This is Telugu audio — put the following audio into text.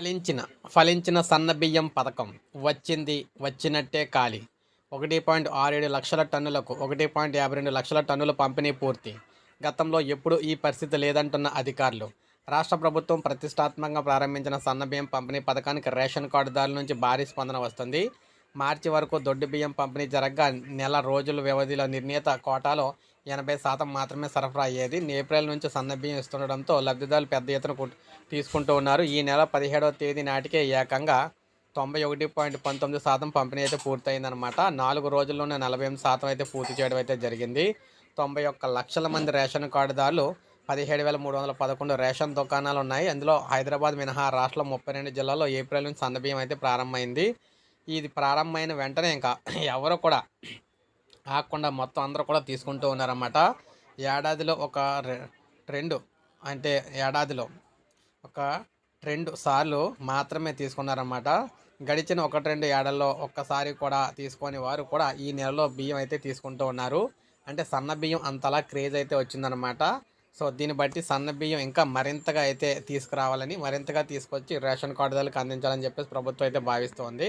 ఫలించిన ఫలించిన సన్నబియ్యం పథకం. వచ్చింది వచ్చినట్టే ఖాళీ ఒకటి పాయింట్ ఆరు ఏడు లక్షల టన్నులకు ఒకటి పాయింట్ యాభై రెండు లక్షల టన్నుల పంపిణీ పూర్తి. గతంలో ఎప్పుడు ఈ పరిస్థితి లేదంటున్న అధికారులు. రాష్ట్ర ప్రభుత్వం ప్రతిష్టాత్మకంగా ప్రారంభించిన సన్నబియ్యం పంపిణీ పథకానికి రేషన్ కార్డుదారుల నుంచి భారీ స్పందన వస్తుంది. మార్చి వరకు దొడ్డు బియ్యం పంపిణీ జరగ్గా నెల రోజుల వ్యవధిలో నిర్ణీత కోటాలో ఎనభై శాతం మాత్రమే సరఫరా అయ్యేది. ఏప్రిల్ నుంచి సన్నబియ్యం ఇస్తుండడంతో లబ్ధిదారులు పెద్ద ఎత్తున కు- తీసుకుంటూ ఉన్నారు. ఈ నెల పదిహేడవ తేదీ నాటికే ఏకంగా తొంభై ఒకటి పాయింట్ పంతొమ్మిది శాతం పంపిణీ అయితే పూర్తయిందనమాట నాలుగు రోజుల్లోనే నలభై ఎనిమిది శాతం అయితే పూర్తి చేయడం అయితే జరిగింది. తొంభై ఒక్క లక్షల మంది రేషన్ కార్డుదారులు పదిహేడు వేల మూడు వందల పదకొండు రేషన్ దుకాణాలు ఉన్నాయి. అందులో హైదరాబాద్ మినహా రాష్ట్రంలో ముప్పై రెండు జిల్లాల్లో ఏప్రిల్ నుంచి సన్నబియ్యం అయితే ప్రారంభమైంది. ఇది ప్రారంభమైన వెంటనే ఇంకా ఎవరు కూడా ఆగకుండా మొత్తం అందరూ కూడా తీసుకుంటూ ఉన్నారన్నమాట. ఏడాదిలో ఒక రెండు అంటే ఏడాదిలో ఒక రెండు సార్లు మాత్రమే తీసుకున్నారన్నమాట. గడిచిన ఒకటి రెండు ఏడల్లో ఒక్కసారి కూడా తీసుకొని వారు కూడా ఈ నెలలో బియ్యం అయితే తీసుకుంటూ ఉన్నారు. అంటే సన్న బియ్యం అంతలా క్రేజ్ అయితే వచ్చిందనమాట సో దీన్ని బట్టి సన్న బియ్యం ఇంకా మరింతగా అయితే తీసుకురావాలని మరింతగా తీసుకొచ్చి రేషన్ కార్డుదారులకు అందించాలని చెప్పేసి ప్రభుత్వం అయితే భావిస్తోంది.